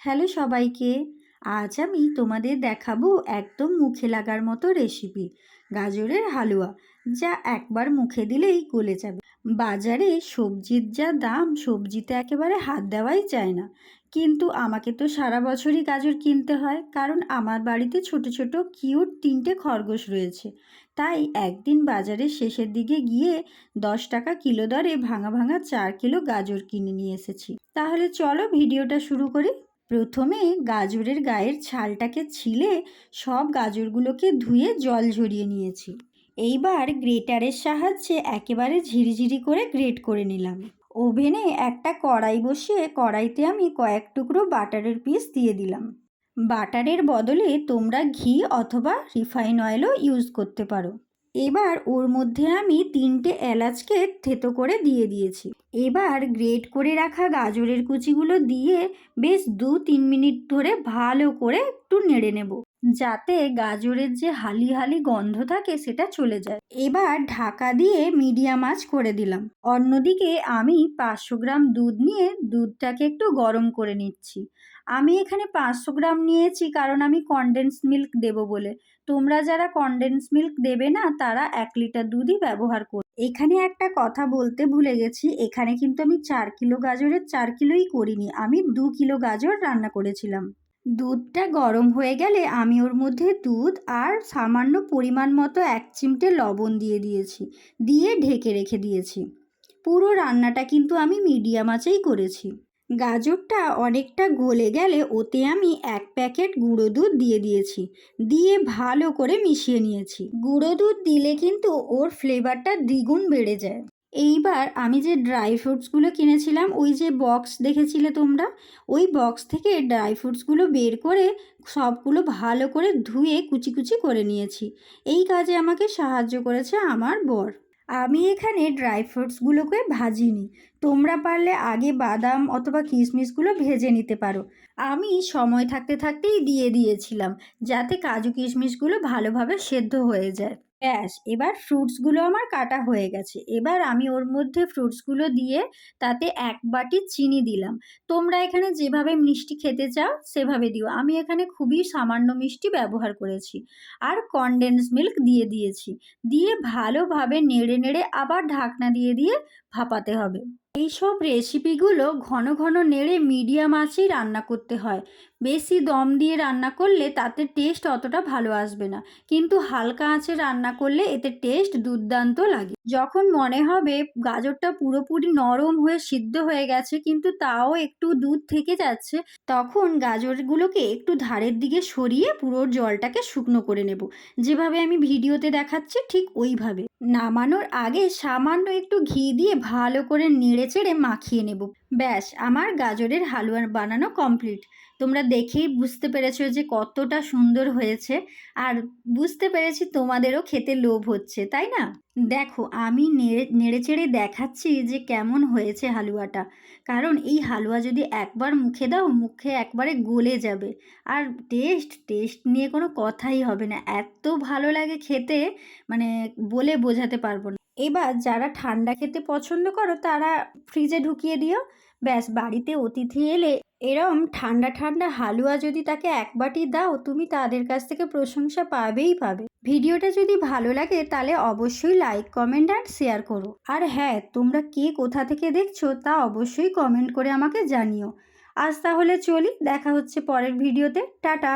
Hello সবাইকে। আজ আমি তোমাদের দেখাবো একদম মুখে লাগার মতো রেসিপি গাজরের হালুয়া, যা একবার মুখে দিলেই গলে যাবে। বাজারে সবজির যা দাম সবজিতে একেবারে হাত দেওয়াই যায় না। কিন্তু আমাকে তো সারা বছরই গাজর কিনতে হয়, কারণ আমার বাড়িতে ছোট ছোট কিউট তিনটে খরগোশ রয়েছে। তাই একদিন বাজারের শেষের দিকে গিয়ে দশ টাকা কিলো দরে ভাঙা ভাঙা চার কিলো গাজর কিনে নিয়ে এসেছি। তাহলে চলো ভিডিওটা শুরু করি। প্রথমে গাজরের গায়ের ছালটাকে ছিলে সব গাজরগুলোকে ধুয়ে জল ঝরিয়ে নিয়েছি। এইবার গ্রেটারের সাহায্যে একেবারে ঝিরিঝিরি করে গ্রেট করে নিলাম। ওভেনে একটা কড়াই বসিয়ে কড়াইতে আমি কয়েক টুকরো বাটারের পিস দিয়ে দিলাম। বাটারের বদলে তোমরা ঘি অথবা রিফাইন অয়েলও ইউজ করতে পারো। এবার ওর মধ্যে আমি তিনটে এলাচকে থেতো করে দিয়ে দিয়েছি। এবার গ্রেট করে রাখা গাজরের কুচিগুলো দিয়ে বেশ দু তিন মিনিট ধরে ভালো করে একটু নেড়ে নেব, যাতে গাজরের যে হালি হালি গন্ধ থাকে সেটা চলে যায়। এবার ঢাকা দিয়ে মিডিয়াম আঁচ করে দিলাম। অন্যদিকে আমি পাঁচশো গ্রাম দুধ নিয়ে দুধটাকে একটু গরম করে নিচ্ছি। আমি এখানে পাঁচশো গ্রাম নিয়েছি, কারণ আমি কনডেন্স মিল্ক দেবো বলে। তোমরা যারা কনডেন্স মিল্ক দেবে না, তারা এক লিটার দুধই ব্যবহার কর। এখানে একটা কথা বলতে ভুলে গেছি, এখানে কিন্তু আমি চার কিলো গাজরের চার কিলোই করিনি, আমি দু কিলো গাজর রান্না করেছিলাম। দুধটা গরম হয়ে গেলে আমি ওর মধ্যে দুধ আর সামান্য পরিমাণ মতো এক চিমটে লবণ দিয়ে দিয়েছি, দিয়ে ঢেকে রেখে দিয়েছি। পুরো রান্নাটা কিন্তু আমি মিডিয়াম আঁচেই করেছি। গাজরটা অনেকটা গলে গেলে ওতে আমি এক প্যাকেট গুঁড়ো দুধ দিয়ে দিয়েছি, দিয়ে ভালো করে মিশিয়ে নিয়েছি। গুঁড়ো দুধ দিলে কিন্তু ওর ফ্লেভারটা দ্বিগুণ বেড়ে যায়। এইবার আমি যে ড্রাই ফ্রুটসগুলো কিনেছিলাম, ওই যে বক্স দেখেছিলে তোমরা? ওই বক্স থেকে ড্রাই ফ্রুটসগুলো বের করে সবগুলো ভালো করে ধুয়ে কুচি কুচি করে নিয়েছি। এই কাজে আমাকে সাহায্য করেছে আমার বর। আমি এখানে ড্রাই ফ্রুটসগুলোকে ভাজিনি। তোমরা পারলে আগে বাদাম অথবা কিশমিশগুলো ভেজে নিতে পারো। আমি সময় থাকতে থাকতেই দিয়ে দিয়েছিলাম, যাতে কাজু কিশমিশগুলো ভালোভাবে সেদ্ধ হয়ে যায়। ব্যাস, এবার ফ্রুটসগুলো আমার কাটা হয়ে গেছে। এবার আমি ওর মধ্যে ফ্রুটসগুলো দিয়ে তাতে এক বাটি চিনি দিলাম। তোমরা এখানে যেভাবে মিষ্টি খেতে চাও, সেভাবে দিও। আমি এখানে খুবই সামান্য মিষ্টি ব্যবহার করেছি। আর কনডেন্স মিল্ক দিয়ে দিয়েছি। দিয়ে ভালোভাবে নেড়ে নেড়ে আবার ঢাকনা দিয়ে দিয়ে ভাপাতে হবে। এইসব রেসিপিগুলো ঘন ঘন নেড়ে মিডিয়াম আঁচেই রান্না করতে হয়। বেশি দম দিয়ে রান্না করলে তাতে টেস্ট অতটা ভালো আসবে না। কিন্তু হালকা আঁচে রান্না করলে এতে টেস্ট দুর্দান্ত লাগে। যখন মনে হবে গাজরটা পুরোপুরি নরম হয়ে সিদ্ধ হয়ে গেছে কিন্তু তাও একটু দুধ থেকে যাচ্ছে, তখন গাজরগুলোকে একটু ধারের দিকে সরিয়ে পুরো জলটাকে শুকনো করে নেব। যেভাবে আমি ভিডিওতে দেখাচ্ছি ঠিক ওইভাবে। নামানোর আগে সামান্য একটু ঘি দিয়ে ভালো করে নেড়ে চেড়ে মাখিয়ে নেব। ব্যাস, আমার গাজরের হালুয়া বানানো কমপ্লিট তোমরা দেখেই বুঝতে পেরেছ যে কতটা সুন্দর হয়েছে। আর বুঝতে পেরেছি তোমাদেরও খেতে লোভ হচ্ছে, তাই না? দেখো, আমি নেড়ে নেড়ে চেড়ে দেখাচ্ছি যে কেমন হয়েছে হালুয়াটা। কারণ এই হালুয়া যদি একবার মুখে দাও, মুখে একবারে গলে যাবে। আর টেস্ট টেস্ট নিয়ে কোনো কথাই হবে না। এত ভালো লাগে খেতে মানে বলে বোঝাতে পারব না। এবার যারা ঠান্ডা খেতে পছন্দ করো, তারা ফ্রিজে ঢুকিয়ে দিও। ব্যাস, বাড়িতে অতিথি এলে এরম ঠান্ডা ঠান্ডা হালুয়া যদি তাকে এক বাটি দাও, তুমি তাদের কাছ থেকে প্রশংসা পাবেই পাবে। ভিডিওটা যদি ভালো লাগে, তাহলে অবশ্যই লাইক কমেন্ট আর শেয়ার করো। আর হ্যাঁ তোমরা কে কোথা থেকে দেখছ, তা অবশ্যই কমেন্ট করে আমাকে জানিও। আজ তাহলে চলি, দেখা হচ্ছে পরের ভিডিওতে। টাটা!